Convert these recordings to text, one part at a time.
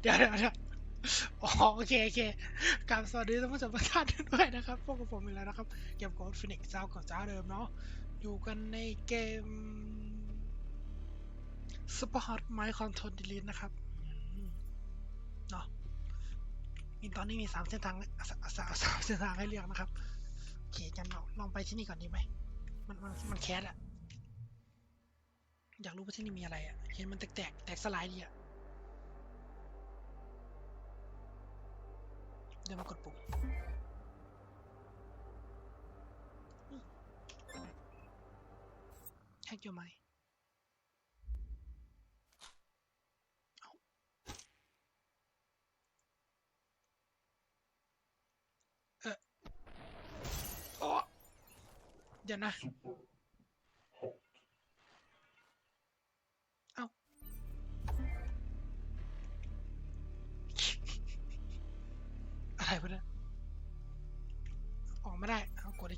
เดี๋ยวเดี๋ยวเดี๋ยวอ๋อโอเคโอเคกลับสวัสดีท่านผู้ชมทุกท่านด้วยนะครับ พวกกับผมอีกแล้วนะครับ เกมโกดฟินิกเจ้ากับเจ้าเดิมเนาะ อยู่กันในเกม Super Hot My Control Delete นะครับเนาะมีตอนนี้มีสามเส้นทางสสามสามเส้นทางให้เลือกนะครับโอเคกันเราลองไปที่นี่ก่อนดีไหม มันมันมันแคสอะอยากรู้ว่าที่นี่มีอะไรอะเห็นมันแตกแตกแตกสลายดีอะ เดี๋ยวมากดปุ่มแฮกอยู่ไหมเอาเออโอ้เดี๋ยวนะ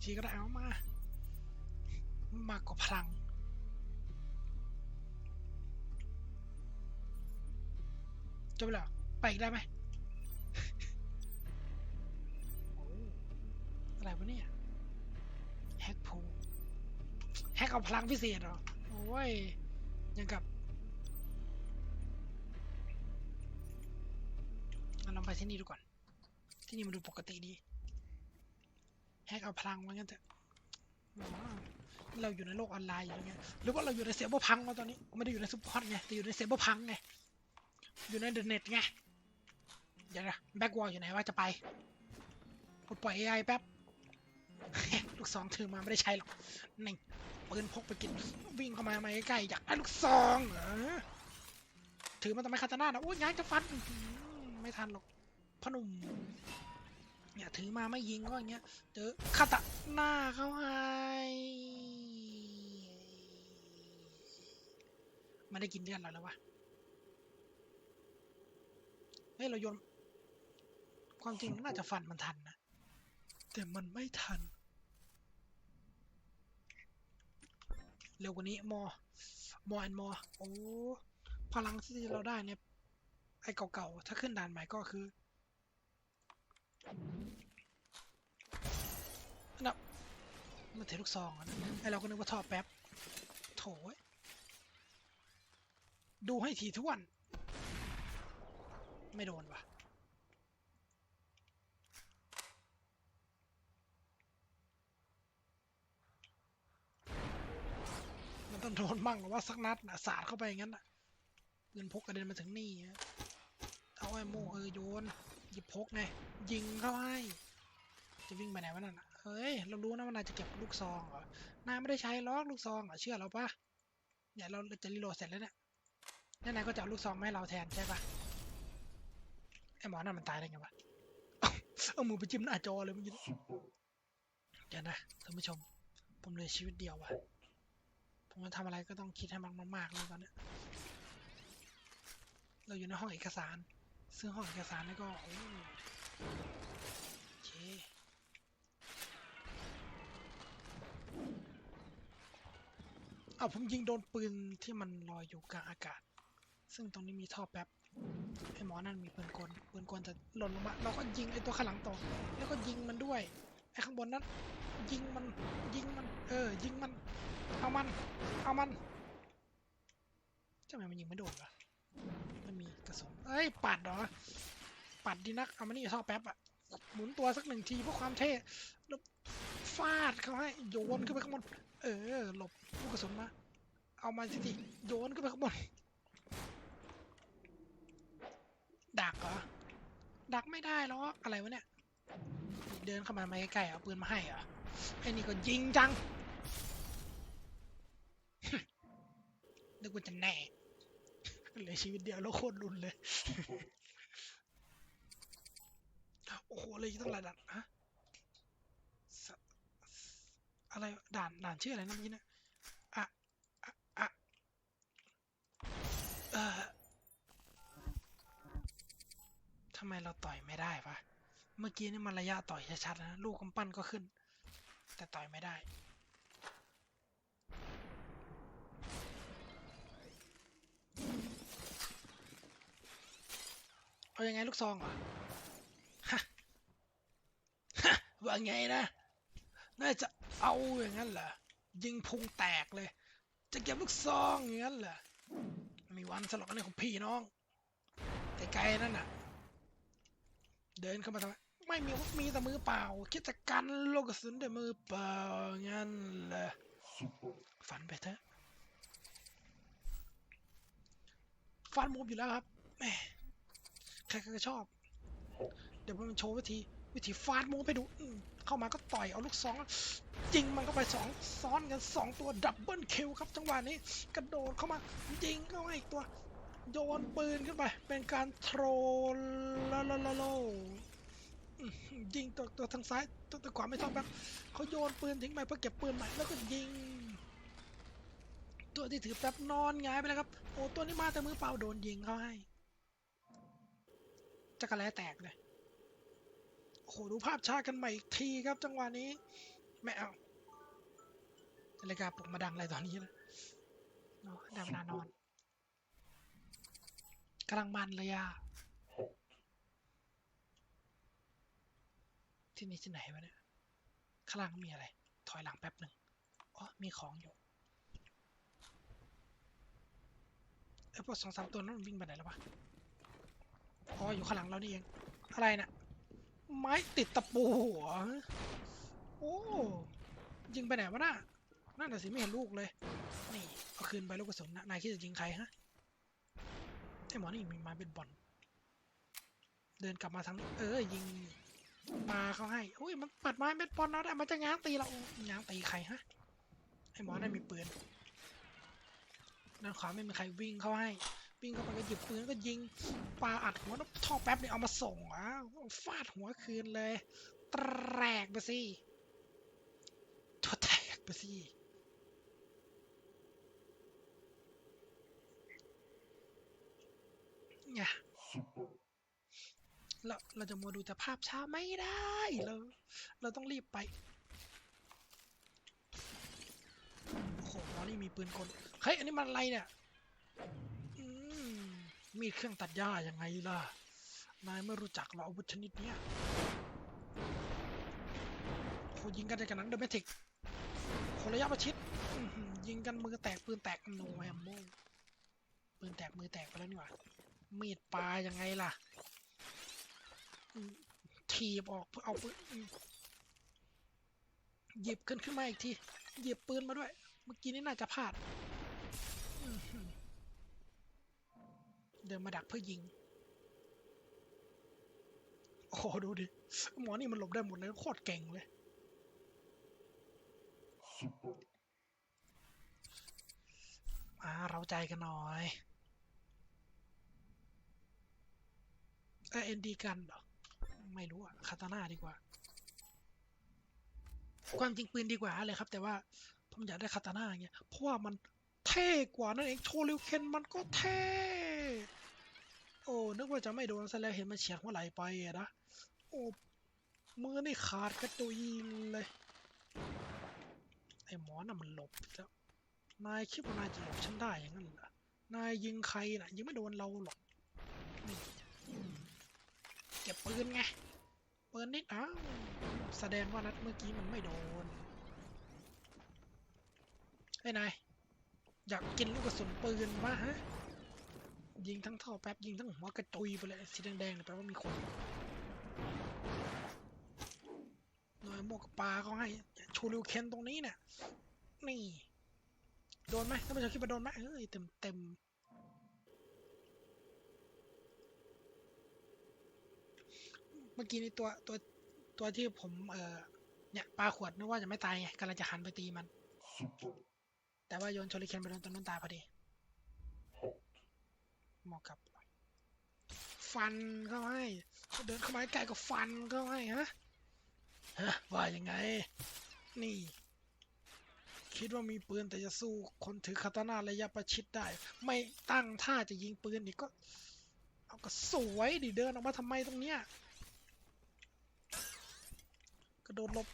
ทีก็ได้เอามา มากกว่าพลัง จบแล้ว ไปอีกได้ไหมอะไรวะเนี่ย แฮกพูแฮกเอาพลังพิเศษเหรอ โอ้ย ยังกับเราไปที่นี่ดูก่อน ที่นี่มันดูปกติดี แฮกเอาพลังว่างั้นเถอะเราอยู่ในโลกออนไลน์อยู่แล้วไงหรือว่าเราอยู่ในเซิร์ฟเบอร์พังมาตอนนี้ไม่ได้อยู่ในซุปพอร์ตไงแต่อยู่ในเซิร์ฟเบอร์พังไงอยู่ในเดอะเน็ตไงเดี๋ยวนะแบ็กวอลอยู่ไหนว่าจะไปปลดปล่อย AI แป๊บลูกซองถือมาไม่ได้ใช้หรอกนี่ปืนพกไปกินวิ่งเข้ามามาใกล้ๆอยากได้ลูกซองเหรอถือมาทำไมคาตาน่านะโอ้ยง้างจะฟันไม่ทันหรอกพอหนุ่ม ถือมาไม่ยิงก็อย่างเงี้ยเจอคาตาน่าเขาให้ไม่ได้กินเลือดเราแล้ววะเฮ้ยเราโยนความจริงน่าจะฟันมันทันนะ แต่มันไม่ทัน เร็วกว่านี้มอ มอแอนมอ โอ้ พลังที่เราได้เนี่ย ไอ้เก่าๆ ถ้าขึ้นด่านใหม่ก็คือ มันถือลูกซองอะนะไอเราก็นึกว่าท่อแป๊บ โถยดูให้ทีท่วนไม่โดนว่ะมันต้องโดนมั่งหรือว่าสักนัดนะสาดเข้าไปงั้นนะเงินพกกระเด็นมาถึงนี่เอาไอ้โม่เออโยน หยิบพกไงยิงเข้าให้ จะวิ่งไปไหนวะนั่นนะ เฮ้ย เรารู้นะว่านายจะเก็บลูกซองเหรอ นายไม่ได้ใช้ล็อกลูกซองเหรอ เชื่อเราปะเนี่ยเราจะรีโหลดเสร็จแล้วเนี่ยแล้วนายก็จะเอาลูกซองมาให้เราแทนใช่ปะไอหมอนั่นมันตายได้ไงวะ เอามือไปจิ้มหน้าจอเลยเมื่อกี้เดี๋ยวนะท่านผู้ชม ผมเลยชีวิตเดียววะผมจะทำอะไรก็ต้องคิดให้มันมากๆเลยตอนนี้เราอยู่ในห้องเอกสาร ซึ่งห้องเอกสารนี่ก็โอ้โอเค เอาผมยิงโดนปืนที่มันลอยอยู่กลางอากาศ ซึ่งตรงนี้มีท่อแป๊บไอ้หมอนั่นมีปืนกลปืนกลจะหล่นลงมาเราก็ยิงไอ้ตัวข้างหลังต่อ แล้วก็ยิงมันด้วยไอ้ข้างบนนั้นยิงมันยิงมัน เออ ยิงมัน เอามัน เอามันทำไมมันยิงไม่โดนวะมันมีกระสุนเอ้ยปัดเหรอปัดดีนักเอามานี่ท่อแป๊บอะหมุนตัวสักหนึ่งทีเพื่อความเท่แล้วฟาดเขาให้โยนขึ้นไปข้างบน เออ หลบลูกกระสุนมา เอามาสิทีโยนขึ้นไปข้างบน ดักเหรอ ดักไม่ได้หรอกอะไรวะเนี่ย เดินเข้ามามาใกล้ๆเอาปืนมาให้เหรอ ไอ้นี่ก็ยิงจัง นึกว่าจะแน่เหลือชีวิตเดียวแล้วโคตรรุนเลย โอ้โหเลยตั้งหลายด่านฮะส อะไรด่านด่านชื่ออะไรนะเมื่อกี้นะอะอะอะเออทำไมเราต่อยไม่ได้ปะเมื่อกี้นี่มันระยะต่อยชัดๆนะลูกกำปั้นก็ขึ้น แต่ต่อยไม่ได้เอายังไงลูกซองเหรอฮะฮะว่าไงนะ น่าจะ เอาอย่างนั้นเหรอยิงพุงแตกเลย จะเก็บลูกซองอย่างนั้นเหรอมีวันสลบอันนี้ของพี่น้องไกลๆนั่นน่ะ เดินเข้ามาทำไมไม่มีมีแต่มือเปล่า คิดจะกันโลกกระสุนด้วยมือเปล่างั้นเหรอฝันไปเถอะฟันมุมอยู่แล้วครับแหมใครๆก็ชอบ เดี๋ยวมันโชว์วิธี วิธีฟาดมุมให้ดูเข้ามาก็ต่อยเอาลูกซองยิงมันเข้าไปสองซ้อนกันสองตัวดับเบิลคิวครับจังหวะนี้กระโดดเข้ามายิงเข้ามาอีกตัวโยนปืนขึ้นไป เป็นการโทรลลลลลยิงตัวตัวทางซ้ายตัวตัวขวาไม่ชอบแบบเขาโยนปืนทิ้งไปเพื่อเก็บปืนใหม่แล้วก็ยิง ตัวที่ถือแป๊บนอนงายไปแล้วครับ โอ้ตัวนี้มาแต่มือเปล่าโดนยิงเขาให้จักรแลแตกเลย โหดูภาพช้ากันใหม่อีกทีครับ จังหวะนี้ ไม่เอานาฬิกาปลุกมาดังอะไรตอนนี้นะเนาะได้เวลานอนกำลังมันเลยอะที่นี่ที่ไหนวะเนี่ยข้างล่างมีอะไร ถอยหลังแป๊บหนึ่งอ๋อมีของอยู่ไอ้พวกสองสามตัวนั้นมันวิ่งไปไหนแล้ววะอ๋ออยู่ข้างหลังเรานี่เอง อะไรนะ ไม้ติดตะปูเหรอโอ้ยิงไปไหนวะน่ะนั่นน่ะสิไม่เห็นลูกเลย นี่เอาคืนไปลูกกระสุนนะนายคิดจะยิงใครฮะไอหมอนี่มีไมาเป็นบอลเดินกลับมาทางนี้เออยิงปลาเขาให้อุ้ยมันปัดไม้เม็ดบอลนะได้มันจะง้างตีเราง้างตีใครฮะไอหมอนั่นมีปืนด้านขวาไม่มีใครวิ่งเข้าให้ วิ่งเข้าไปก็หยิบปืนก็ยิงปาอัดหัวแล้วท่อแป๊บเนี่ยเอามาส่งอะฟาดหัวคืนเลยแตกไปสิทัวแตกไปสิเนี่ยเราเราจะมัวดูแต่ภาพช้าไม่ได้ เรา เราต้องรีบไป โอ้โหมอนี่มีปืนกล เฮ้ย อันนี้มันอะไรเนี่ย มีดเครื่องตัดหญ้ายังไงล่ะ นายไม่รู้จักหรออาวุธชนิดเนี้ยโหยิงกันในกันนั้นเดอะแมทิกคนระยะประชิด ยิงกันมือแตกปืนแตกโนแฮมโมปืนแตกมือแตกไปแล้วนี่หว่า มีดปลายังไงล่ะ ถีบออกเพื่อเอาปืนหยิบขึ้นขึ้นมาอีกที หยิบปืนมาด้วย เมื่อกี้นี่น่าจะพลาด เดินมาดักเพื่อยิง โอ้โหดูดิ หมอนี่มันหลบได้หมดเลยโคตรเก่งเลย มาเราใจกันหน่อยเอ็นดีกันเหรอ ไม่รู้อะคาตาน่าดีกว่า ความจริงปืนดีกว่าเลยครับ แต่ว่าผมอยากได้คาตาน่าเงี้ยเพราะว่ามันเท่กว่านั่นเอง โชริวเคนมันก็เท่ โอ้นึกว่าจะไม่โดนซะแล้วเห็นมันเฉียดหัวไหลไปอะนะโอ้มือนี่ขาดกระตุยเลยไอ้หมอน่ะมันหลบแล้วนายคิดว่านายจะหลบฉันได้อย่างนั้นเหรอนายยิงใครน่ะยิงไม่โดนเราหรอกนี่เก็บปืนไงปืนนิดอ้าวแสดงว่านัดเมื่อกี้มันไม่โดนไอ้นายอยากกินลูกกระสุนปืนมาฮะ ยิงทั้งท่อแป๊บยิงทั้งหัวกระตุยไปเลยสีแดงๆแปลว่ามีคนหน่วยหมวกปลาเขาให้ชูริวเคนตรงนี้เนี่ยนี่ โดนไหมถ้าไม่ใช่คิดว่าโดนไหมเอ้ยเต็มเต็มเมื่อกี้นี่ตัวตัวตัวที่ผมเออเนี่ยปลาขวดนึกว่าจะไม่ตายไงกำลังจะหันไปตีมัน แต่ว่าโยนโชริเคนไปโดนตัวนั้นตายพอดี เหมาะกับ ฟันเข้าให้เดินเข้ามาใกล้ก็ฟันเข้าให้ฮะฮะว่ายังไง นี่ คิดว่ามีปืนแต่จะสู้คนถือคาตานาระยะประชิดได้ ไม่ตั้งท่าจะยิงปืนอีกก็ เอาก็สวยดิเดินออกมาทำไมตรงเนี้ยกระโดดลบ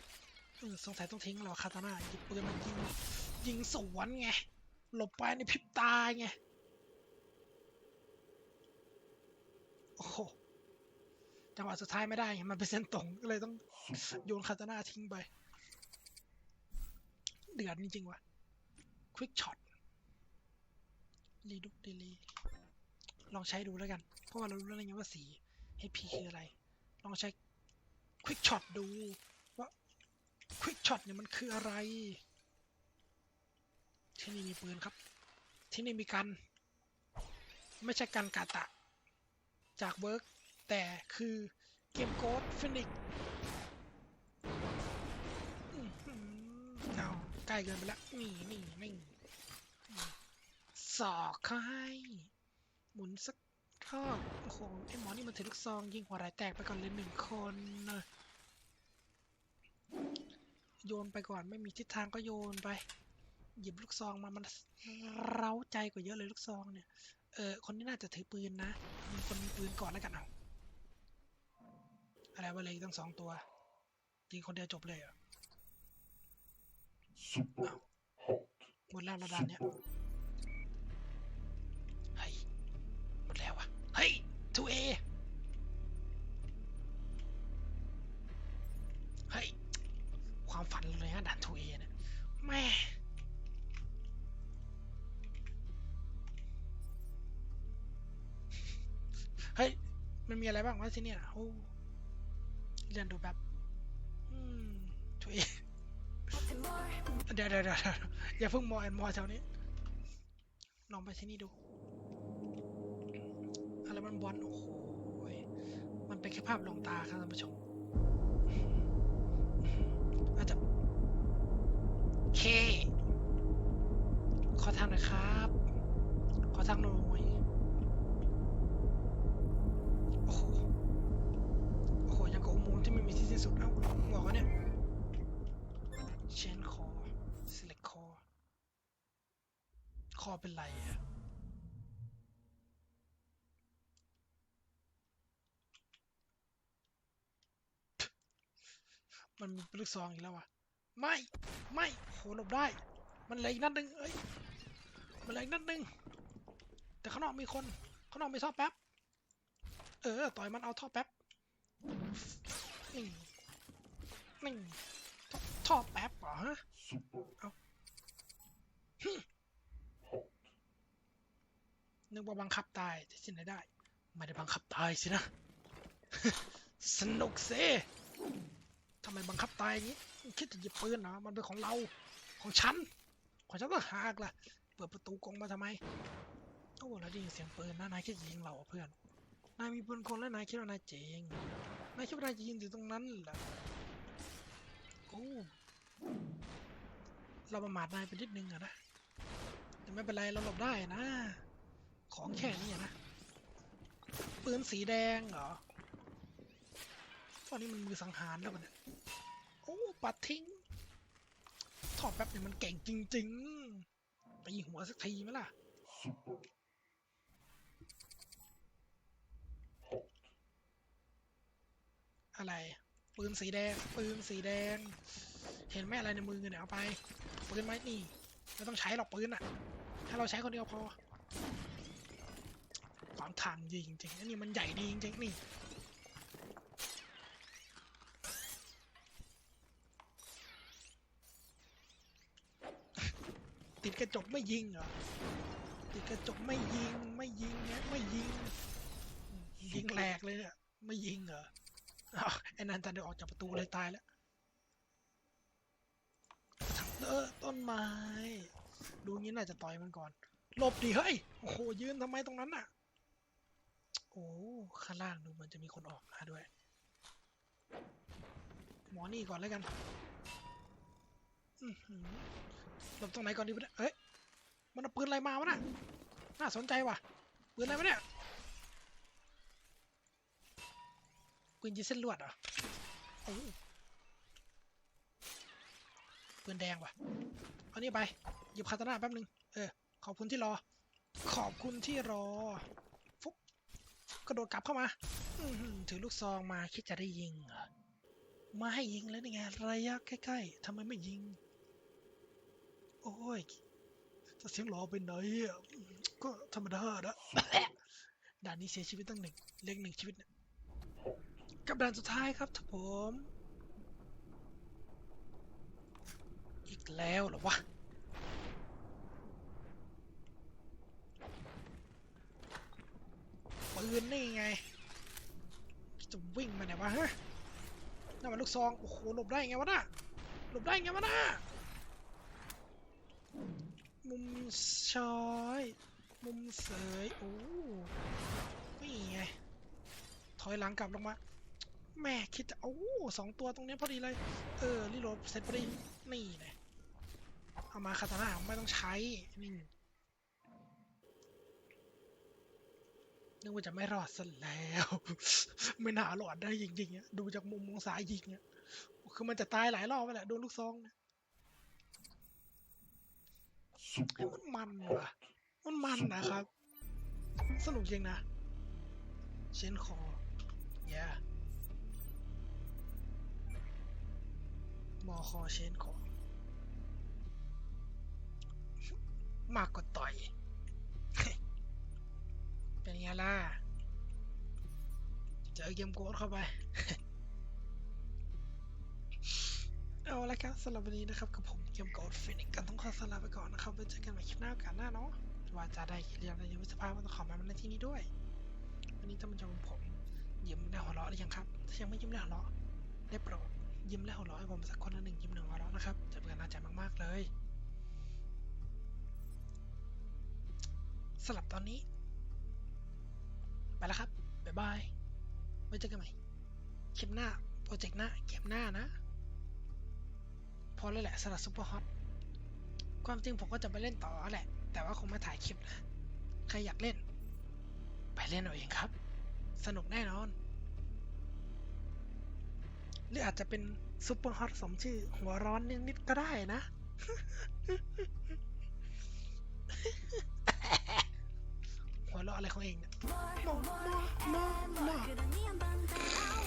สงสัยต้องทิ้งแล้วคาตานาหยิบปืนมายิงยิงสวนไงหลบไปในพริบตาไง โอ้โหจังหวะสุดท้ายไม่ได้ มันเป็นเส้นตรงก็เลยต้องโยนคาตาน่าทิ้งไป เดือดจริงๆว่ะควิกช็อตรีดุกดีลีลองใช้ดูแล้วกัน เพราะว่าเรารู้แล้วไงว่าสี HP คืออะไร ลองใช้ควิกช็อตดู ว่าควิกช็อตเนี่ยมันคืออะไร ที่นี่มีปืนครับ ที่นี่มีกัน ไม่ใช่กันกาตะ จากเวิร์กแต่คือเกมโกดฟินิกเอาใกล้เกินไปแล้วนี่นี่นี่สอกเขาให้หมุนสักรอบโอ้โหไอหมอนี่มันถือลูกซองยิงหัวไหล่แตกไปก่อนเลยหนึ่งคนนะโยนไปก่อนไม่มีทิศทางก็โยนไป หยิบลูกซองมามันเร้าใจกว่าเยอะเลยลูกซองเนี่ย เออคนนี้น่าจะถือปืนนะมีคนมีปืนก่อนแล้วกันเอาอะไรวะเลยตั้งสองตัวยิงคนเดียวจบเลยเหรอ Super hot. หมดแล้วระดับเนี้ยเฮ้ยหมดแล้ววะเฮ้ยทูเอ มันมีอะไรบ้างวะที่เนี่ยโอ้เรียนดูแบบอืมทูเอเดี๋ยเดี๋ยวเดี๋ยวเดี๋ยวอย่าเพิ่งมอแอนมอแถวนี้ ลองไปที่นี่ดู อะไรมันบอลโอ้โหยมันเป็นแค่ภาพลงตาครับท่านผู้ชมอาจจะเค ขอทางหน่อยครับ ขอทางหน่อย อเป็นไรอะมันมีลูกซองอีกแล้ววะไม่ไม่โหหลบได้ มันเหลืออีกนัดหนึ่งเอ้ยมันเหลืออีกนัดหนึ่งแต่ข้างนอกมีคนข้างนอกมีท่อแป๊บเออต่อยมันเอาท่อแป๊บนี่นี่ท่อท่อแป๊บเหรอฮะ Super Au. hot. นึกว่าบังคับตายจะสิไหนได้ ไม่ได้บังคับตายสินะ สนุกเซทำไมบังคับตายอย่างนี้ คิดจะหยิบปืนเหรอมันเป็นของเรา ของฉัน ของฉันต้องหากล่ะ เปิดประตูกรงมาทำไม โอ้แล้วได้ยินเสียงปืนนะนายคิดจะยิงเราเพื่อน นายมีปืนคนแล้วนายคิดว่านายเจ๋ง นายคิดว่านายจะยิงอยู่ตรงนั้นเหรอโอ้เราประมาทนายไปนิดนึงอะนะแต่ไม่เป็นไรเราหลบได้นะ ของแค่นี้นะ ปืนสีแดงเหรอตอนนี้มันมือสังหารแล้วมันยโอ้ ปัดทิ้ง ถอดแป๊บเนี่ยมันเก่งจริงๆ ไปยิงหัวสักทีไหมล่ะ อะไร ปืนสีแดง ปืนสีแดง เห็นไหมอะไรในมือเนี่ยเอาไป ปืนไม้นี่ ไม่ต้องใช้หรอกปืนอะถ้าเราใช้คนเดียวพอามทางดีจริงอันนี้มันใหญ่ดีจริงนี่ติดกระจกไม่ยิงเหรอติดกระจกไม่ยิงไม่ยิงเนี่ยไม่ยิง ยิงแหลกเลยเนี่ยไม่ยิงเหรอไอ้นันจะเดินออกจากประตูเลยตายแล้วเออต้นไม้ ดูงี้น่าจะต่อยมันก่อนหลบดิเฮ้ย โอ้โหยืนทำไมตรงนั้นน่ะ โอ้ข้างล่างดูมันจะมีคนออกมาด้วย หมอนี่ก่อนแล้วกันหลบตรงไหนก่อนดีวะเนี่ยเฮ้ย มันเอาปืนอะไรมาวะน่ะน่าสนใจว่ะ ปืนอะไรวะเนี่ย ปืนยิงเส้นลวดเหรอโอ้ปืนแดงว่ะ เอานี่ไป หยิบคาตาน่าแป๊บนึง เออ ขอบคุณที่รอ ขอบคุณที่รอ กระโดดกลับเข้ามาถือลูกซองมาคิดจะได้ยิงเหรอมาให้ยิงแล้วนี่ไงระยะใกล้ๆทำไมไม่ยิง โอ้ยจะเสียงหลอไปไหนก็ธรรมดานะด่านนี้เสียชีวิตตั้งหนึ่งเล็กหนึ่งชีวิตเนี่ยกับด่านสุดท้ายครับท่านผม อีกแล้วเหรอวะ นนี่ไง จะวิ่งมาไหนวะฮะนั่นมันลูกซอง โอ้โห หลบได้ไงวะน่ะหลบได้ไงวะน่ะมุมช้อย มุมเสย โอ้นี่ไง ถอยหลังกลับลงมา แม่คิดจะโอ้สองตัวตรงนี้พอดีเลย เออรีโหลดเสร็จพอดี นี่ไงเอามาคาตานะไม่ต้องใช้ นี่ นึกว่าจะไม่รอดซะแล้ว ไม่น่ารอดได้จริงๆอะดูจากมุมมองซ้ายยิงเนี่ยคือมันจะตายหลายรอบไปแหละโดนลูกซองเนี่ย super มันมันว่ะ มันมันนะครับ สนุกจริงนะ เชนคอ yeah มอคอเชนคอมากกว่าต่อยเป็น ไงล่ะ เจอเกมโกดเข้าไป เอาละครับสำหรับวันนี้นะครับกับผมเกมโกดฟินิกกันต้องขอสลาไปก่อนนะครับไว้เจอกันใหม่คลิปหน้ากาสหน้าเนาะว่าจะได้เรียนอะไรยังไม่สภาพก็ต้องขอมาในที่นี้ด้วย วันนี้ท่านผู้ชมผมยิ้มและหัวเราะหรือยังครับถ้ายังไม่ยิ้มและหัวเราะได้โปรดยิ้มและหัวเราะให้ผมสักคนละหนึ่งยิ้มหนึ่งหัวเราะนะครับจะเป็นการน่าใจมากๆเลยสำหรับตอนนี้ ไปแล้วครับบ๊ายบายไว้เจอกันใหม่คลิปหน้าโปรเจกต์หน้าเกมหน้านะ พอแล้วแหละสำหรับซุปเปอร์ฮอตความจริงผมก็จะไปเล่นต่อแหละ แต่ว่าคงไม่ถ่ายคลิปนะ ใครอยากเล่น ไปเล่นเอาเองครับ สนุกแน่นอน หรืออาจจะเป็นซุปเปอร์ฮอตสมชื่อ หัวร้อนนิดๆก็ได้นะ หัวเราะอะไรของเองเนี่ย no no